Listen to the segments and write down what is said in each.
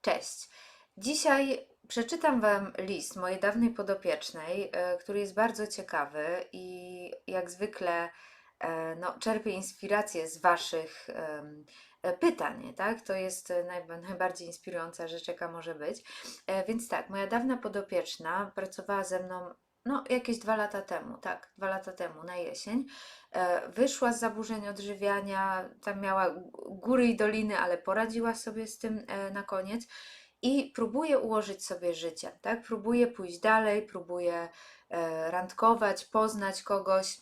Cześć. Dzisiaj przeczytam Wam list mojej dawnej podopiecznej, e, który jest bardzo ciekawy i jak zwykle e, no, czerpię inspirację z Waszych e, pytań, tak? To jest najba- najbardziej inspirująca rzecz, jaka może być. Więc tak, moja dawna podopieczna pracowała ze mną no, jakieś dwa lata temu, tak, dwa lata temu, na jesień. E, Wyszła z zaburzeń odżywiania, tam miała góry i doliny, ale poradziła sobie z tym e, na koniec i próbuje ułożyć sobie życie, tak? Próbuje pójść dalej, próbuje e, randkować, poznać kogoś,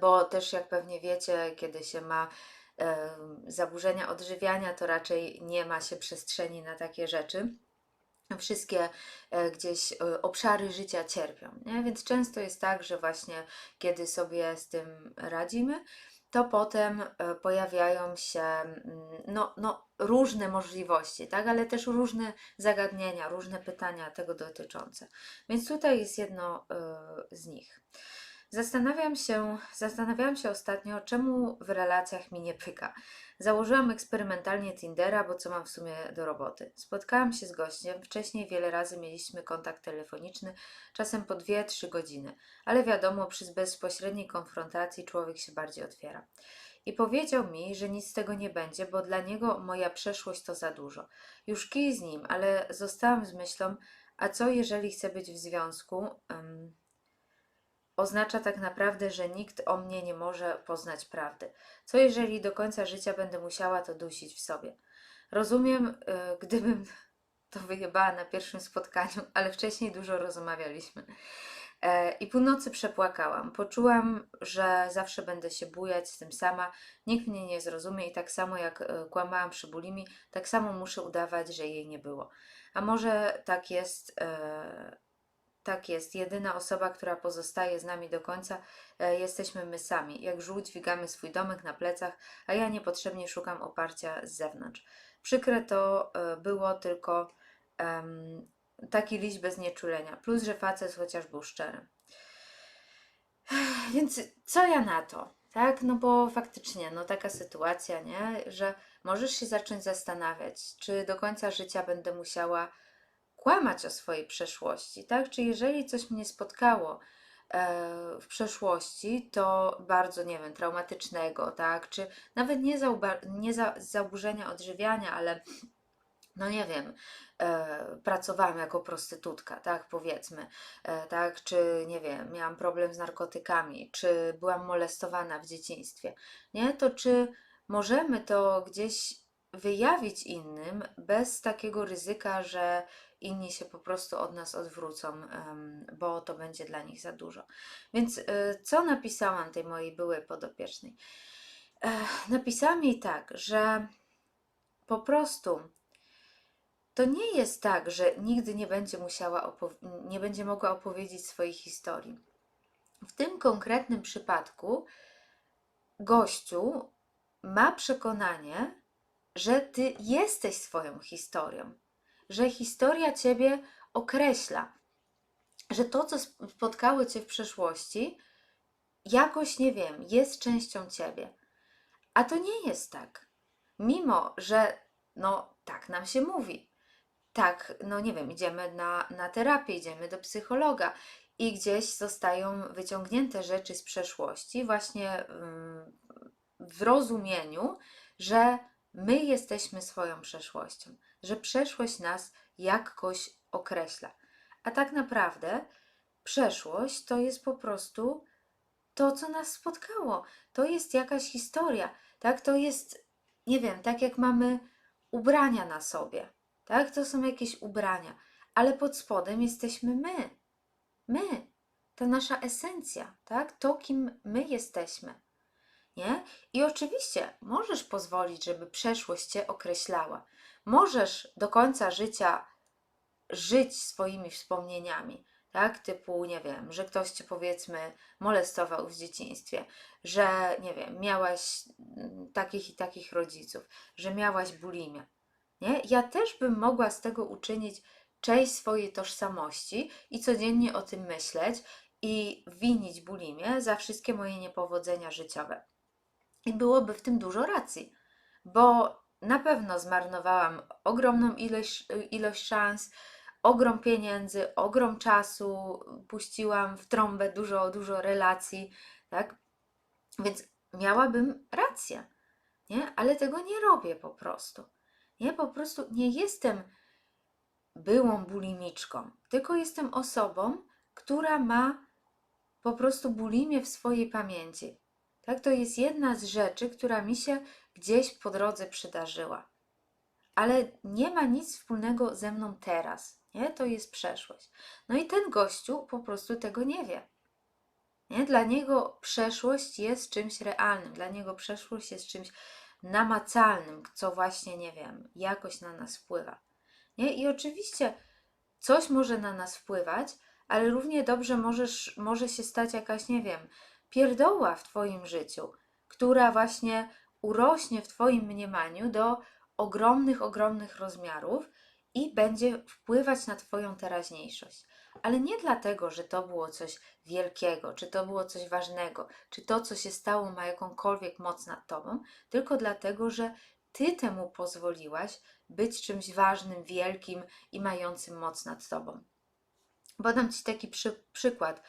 bo też jak pewnie wiecie, kiedy się ma zaburzenia odżywiania, to raczej nie ma się przestrzeni na takie rzeczy wszystkie e, gdzieś e, obszary życia cierpią. Nie? Więc często jest tak, że właśnie kiedy sobie z tym radzimy, to potem e, pojawiają się mm, no, no, różne możliwości, tak? ale też różne zagadnienia, różne pytania tego dotyczące. Więc tutaj jest jedno z nich. Zastanawiam się, zastanawiałam się ostatnio, czemu w relacjach mi nie pyka. Założyłam eksperymentalnie Tindera, bo co mam w sumie do roboty. Spotkałam się z gościem, wcześniej wiele razy mieliśmy kontakt telefoniczny, czasem po 2-3 godziny, ale wiadomo, przy bezpośredniej konfrontacji człowiek się bardziej otwiera. I powiedział mi, że nic z tego nie będzie, bo dla niego moja przeszłość to za dużo. Już kij z nim, ale zostałam z myślą, a co jeżeli chcę być w związku? Em, oznacza tak naprawdę, że nikt o mnie nie może poznać prawdy. Co jeżeli do końca życia będę musiała to dusić w sobie? Rozumiem, y, gdybym to wyjebała na pierwszym spotkaniu, ale wcześniej dużo rozmawialiśmy. E, I północy przepłakałam. Poczułam, że zawsze będę się bujać z tym sama, nikt mnie nie zrozumie i tak samo jak e, kłamałam przy bulimi, tak samo muszę udawać, że jej nie było. A może tak jest, e, tak jest. Jedyna osoba, która pozostaje z nami do końca, e, jesteśmy my sami. Jak żółć dźwigamy swój domek na plecach, a ja niepotrzebnie szukam oparcia z zewnątrz. Przykre to e, było tylko taki liść bez nieczulenia, plus że facet chociaż był szczery. Więc co ja na to? Tak, no bo faktycznie, no taka sytuacja, nie, że możesz się zacząć zastanawiać, czy do końca życia będę musiała kłamać o swojej przeszłości, tak? Czy jeżeli coś mnie spotkało e, w przeszłości, to bardzo, nie wiem, traumatycznego, tak? Czy nawet nie, zauba- nie za zaburzenia odżywiania, ale no nie wiem, e, pracowałam jako prostytutka, tak, powiedzmy, e, tak, czy nie wiem, miałam problem z narkotykami, czy byłam molestowana w dzieciństwie, nie, to czy możemy to gdzieś wyjawić innym bez takiego ryzyka, że inni się po prostu od nas odwrócą, bo to będzie dla nich za dużo. Więc e, co napisałam tej mojej byłej podopiecznej? Napisałam jej tak, że po prostu to nie jest tak, że nigdy nie będzie musiała nie będzie mogła opowiedzieć swojej historii. W tym konkretnym przypadku gościu ma przekonanie, że ty jesteś swoją historią, że historia ciebie określa, że to, co sp- spotkało cię w przeszłości, jakoś, nie wiem, jest częścią ciebie. A to nie jest tak. Mimo, że no tak nam się mówi, tak, no nie wiem, idziemy na, na terapię, idziemy do psychologa i gdzieś zostają wyciągnięte rzeczy z przeszłości, właśnie w rozumieniu, że my jesteśmy swoją przeszłością, że przeszłość nas jakoś określa. A tak naprawdę przeszłość to jest po prostu to, co nas spotkało. To jest jakaś historia, tak? To jest, nie wiem, tak jak mamy ubrania na sobie, tak? To są jakieś ubrania, ale pod spodem jesteśmy my. My. Ta nasza esencja, tak? To, kim my jesteśmy. Nie? I oczywiście możesz pozwolić, żeby przeszłość cię określała. Możesz do końca życia żyć swoimi wspomnieniami, tak? Typu, nie wiem, że ktoś cię powiedzmy molestował w dzieciństwie, że nie wiem, miałaś mm, takich i takich rodziców, że miałaś bulimię. Nie? Ja też bym mogła z tego uczynić część swojej tożsamości i codziennie o tym myśleć i winić bulimię za wszystkie moje niepowodzenia życiowe. I byłoby w tym dużo racji, bo na pewno zmarnowałam ogromną ilość, ilość szans, ogrom pieniędzy, ogrom czasu, puściłam w trąbę dużo, dużo relacji, tak? Więc miałabym rację, nie? Ale tego nie robię po prostu. Nie, po prostu nie jestem byłą bulimiczką, tylko jestem osobą, która ma po prostu bulimię w swojej pamięci. Tak, to jest jedna z rzeczy, która mi się gdzieś po drodze przydarzyła. Ale nie ma nic wspólnego ze mną teraz. Nie? To jest przeszłość. No i ten gościu po prostu tego nie wie. Nie? Dla niego przeszłość jest czymś realnym, dla niego przeszłość jest czymś namacalnym, co właśnie, nie wiem, jakoś na nas wpływa. Nie? I oczywiście coś może na nas wpływać, ale równie dobrze możesz, może się stać jakaś, nie wiem, pierdoła w Twoim życiu, która właśnie urośnie w Twoim mniemaniu do ogromnych, ogromnych rozmiarów i będzie wpływać na Twoją teraźniejszość. Ale nie dlatego, że to było coś wielkiego, czy to było coś ważnego, czy to, co się stało, ma jakąkolwiek moc nad Tobą, tylko dlatego, że Ty temu pozwoliłaś być czymś ważnym, wielkim i mającym moc nad Tobą. Podam Ci taki przy, przykład.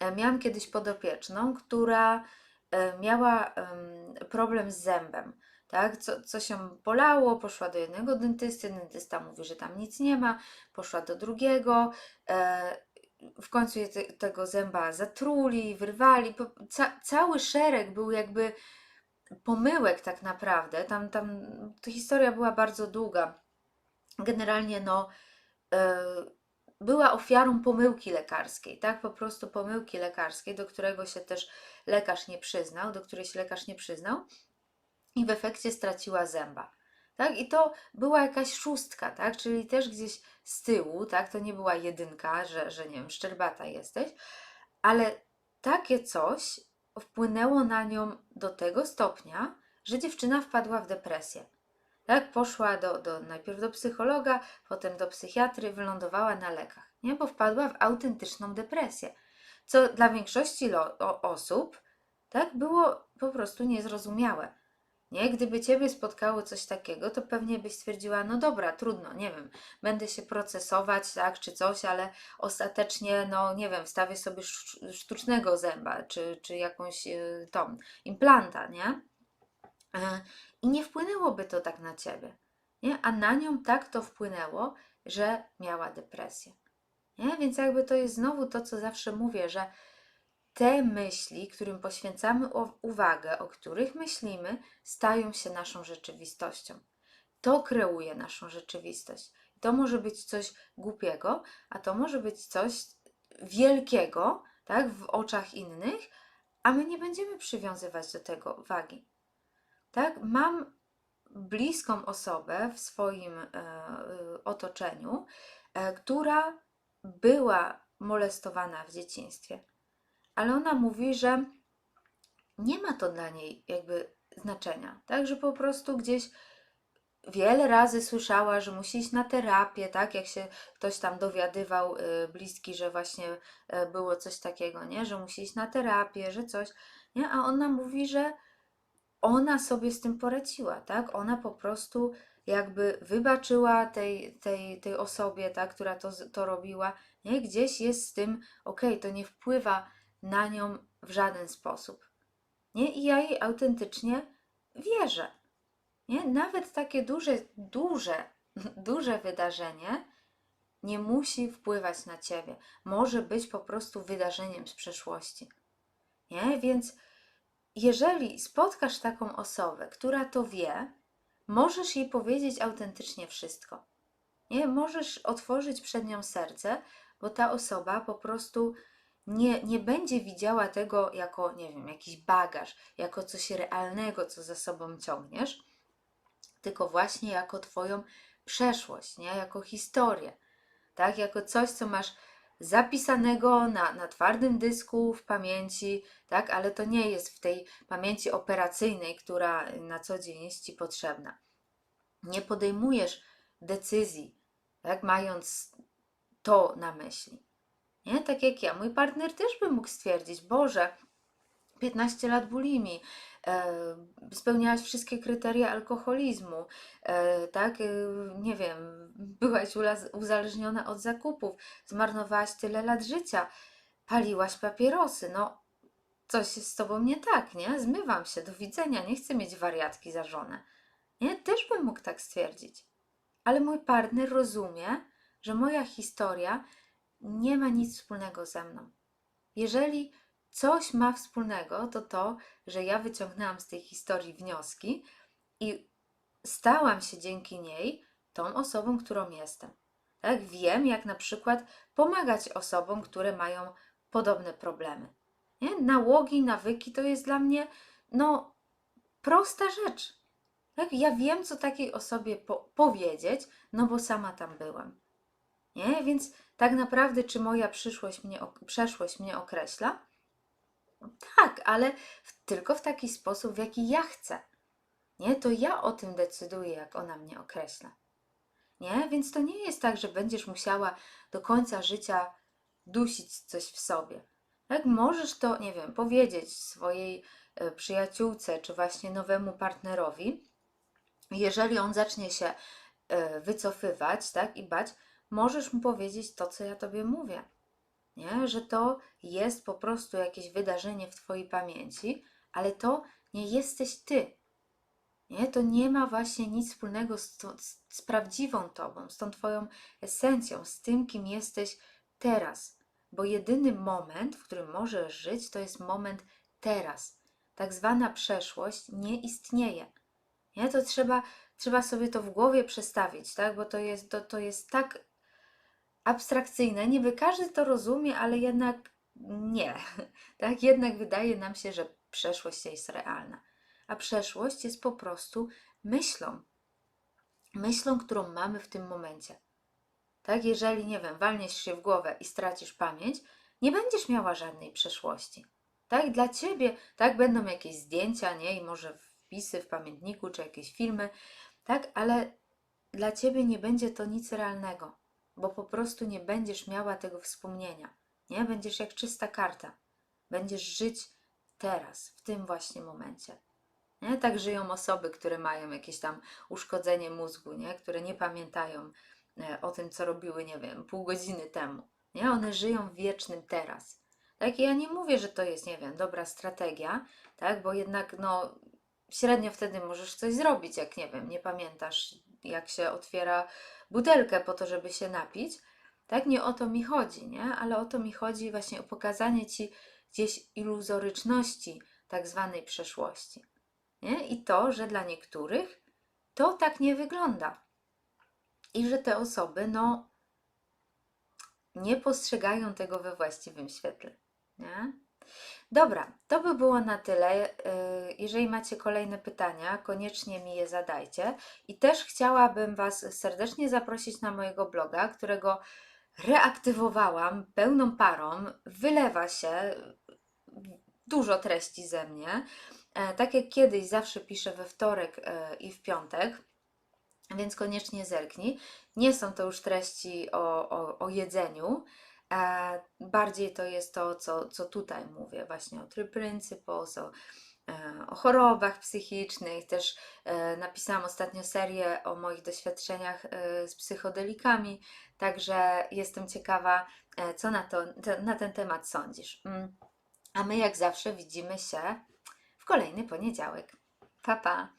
E, Miałam kiedyś podopieczną, która e, miała em, problem z zębem. Tak? Co, co się bolało, poszła do jednego dentysty, dentysta mówi, że tam nic nie ma, poszła do drugiego, e, w końcu je te, tego zęba zatruli, wyrwali. Ca, cały szereg był jakby pomyłek tak naprawdę. Tam, tam ta historia była bardzo długa. Generalnie no, była ofiarą pomyłki lekarskiej, tak? Po prostu pomyłki lekarskiej, do którego się też lekarz nie przyznał, do której się lekarz nie przyznał i w efekcie straciła zęba. Tak? I to była jakaś szóstka, tak? Czyli też gdzieś z tyłu, tak? To nie była jedynka, że, że nie wiem, szczerbata jesteś, ale takie coś wpłynęło na nią do tego stopnia, że dziewczyna wpadła w depresję. Tak, poszła do, do, najpierw do psychologa, potem do psychiatry, wylądowała na lekach, nie? bo wpadła w autentyczną depresję. Co dla większości lo, o, osób tak, było po prostu niezrozumiałe. Nie? Gdyby Ciebie spotkało coś takiego, to pewnie byś stwierdziła, no dobra, trudno, nie wiem, będę się procesować, tak, czy coś, ale ostatecznie, no nie wiem, wstawię sobie sz- sztucznego zęba, czy, czy jakąś y, tą, implanta, nie? E, I nie wpłynęłoby to tak na Ciebie, nie? A na nią tak to wpłynęło, że miała depresję, nie? Więc jakby to jest znowu to, co zawsze mówię, że te myśli, którym poświęcamy uwagę, o których myślimy, stają się naszą rzeczywistością. To kreuje naszą rzeczywistość. To może być coś głupiego, a to może być coś wielkiego, tak, w oczach innych, a my nie będziemy przywiązywać do tego wagi. Tak? Mam bliską osobę w swoim e, e, otoczeniu, e, która była molestowana w dzieciństwie. Ale ona mówi, że nie ma to dla niej jakby znaczenia, tak, że po prostu gdzieś wiele razy słyszała, że musi iść na terapię, tak, jak się ktoś tam dowiadywał y, bliski, że właśnie było coś takiego, nie, że musi iść na terapię, że coś, nie, a ona mówi, że ona sobie z tym poradziła, tak, ona po prostu jakby wybaczyła tej, tej, tej osobie, tak, która to, to robiła, nie, gdzieś jest z tym, okej, to nie wpływa na nią w żaden sposób. Nie? I ja jej autentycznie wierzę. Nie? Nawet takie duże, duże, duże wydarzenie nie musi wpływać na ciebie. Może być po prostu wydarzeniem z przeszłości. Nie? Więc jeżeli spotkasz taką osobę, która to wie, możesz jej powiedzieć autentycznie wszystko. Nie? Możesz otworzyć przed nią serce, bo ta osoba po prostu nie, nie będzie widziała tego jako, nie wiem, jakiś bagaż, jako coś realnego, co za sobą ciągniesz, tylko właśnie jako Twoją przeszłość, nie? jako historię, tak? jako coś, co masz zapisanego na, na twardym dysku w pamięci, tak? ale to nie jest w tej pamięci operacyjnej, która na co dzień jest Ci potrzebna. Nie podejmujesz decyzji, tak? mając to na myśli. Nie? Tak jak ja. Mój partner też by mógł stwierdzić, Boże, 15 lat bulimii, e, spełniałaś wszystkie kryteria alkoholizmu, e, tak, e, nie wiem, byłaś uzależniona od zakupów, zmarnowałaś tyle lat życia, paliłaś papierosy, no coś jest z tobą nie tak, nie? Zmywam się, do widzenia, nie chcę mieć wariatki za żonę. Nie? Też bym mógł tak stwierdzić. Ale mój partner rozumie, że moja historia nie ma nic wspólnego ze mną. Jeżeli coś ma wspólnego, to to, że ja wyciągnęłam z tej historii wnioski i stałam się dzięki niej tą osobą, którą jestem. Tak? Wiem, jak na przykład pomagać osobom, które mają podobne problemy. Nie? Nałogi, nawyki to jest dla mnie no, prosta rzecz. Tak? Ja wiem, co takiej osobie po- powiedzieć, no bo sama tam byłam. Nie? Więc tak naprawdę, czy moja przyszłość mnie, przeszłość mnie określa? Tak, ale w, tylko w taki sposób, w jaki ja chcę. Nie? To ja o tym decyduję, jak ona mnie określa. Nie? Więc to nie jest tak, że będziesz musiała do końca życia dusić coś w sobie. Jak możesz to, nie wiem, powiedzieć swojej e, przyjaciółce czy właśnie nowemu partnerowi, jeżeli on zacznie się e, wycofywać, tak, i bać, możesz mu powiedzieć to, co ja tobie mówię. Nie? Że to jest po prostu jakieś wydarzenie w twojej pamięci, ale to nie jesteś ty. Nie? To nie ma właśnie nic wspólnego z, to, z, z prawdziwą tobą, z tą twoją esencją, z tym, kim jesteś teraz. Bo jedyny moment, w którym możesz żyć, to jest moment teraz. Tak zwana przeszłość nie istnieje. Nie? To trzeba, trzeba sobie to w głowie przestawić, tak? bo to jest, to, to jest tak abstrakcyjne. Niby każdy to rozumie, ale jednak nie. Tak? Jednak wydaje nam się, że przeszłość jest realna. A przeszłość jest po prostu myślą. Myślą, którą mamy w tym momencie. Tak? Jeżeli, nie wiem, walniesz się w głowę i stracisz pamięć, nie będziesz miała żadnej przeszłości. Tak? Dla ciebie, tak, będą jakieś zdjęcia, nie? I może wpisy w pamiętniku, czy jakieś filmy, tak? Ale dla ciebie nie będzie to nic realnego, bo po prostu nie będziesz miała tego wspomnienia, nie? Będziesz jak czysta karta. Będziesz żyć teraz, w tym właśnie momencie. Nie? Tak żyją osoby, które mają jakieś tam uszkodzenie mózgu, nie? które nie pamiętają e, o tym, co robiły, nie wiem, pół godziny temu. Nie? One żyją w wiecznym teraz. Tak? I ja nie mówię, że to jest, nie wiem, dobra strategia, tak? bo jednak no, średnio wtedy możesz coś zrobić, jak nie wiem, nie pamiętasz, jak się otwiera butelkę po to, żeby się napić. Tak, nie o to mi chodzi, nie? Ale o to mi chodzi właśnie o pokazanie ci gdzieś iluzoryczności tak zwanej przeszłości. Nie? I to, że dla niektórych to tak nie wygląda. I że te osoby, no, nie postrzegają tego we właściwym świetle. Nie? Dobra, to by było na tyle. Yy, Jeżeli macie kolejne pytania, koniecznie mi je zadajcie. I też chciałabym Was serdecznie zaprosić na mojego bloga, którego reaktywowałam pełną parą. Wylewa się dużo treści ze mnie. E, Tak jak kiedyś zawsze piszę we wtorek e, i w piątek, więc koniecznie zerknij. Nie są to już treści o, o, o jedzeniu. E, bardziej to jest to, co, co tutaj mówię, właśnie o Three Principles, o, e, o chorobach psychicznych. Też e, napisałam ostatnio serię o moich doświadczeniach z psychodelikami, także jestem ciekawa, co na, to, na ten temat sądzisz. Mm. A my, jak zawsze, widzimy się w kolejny poniedziałek. Pa, pa!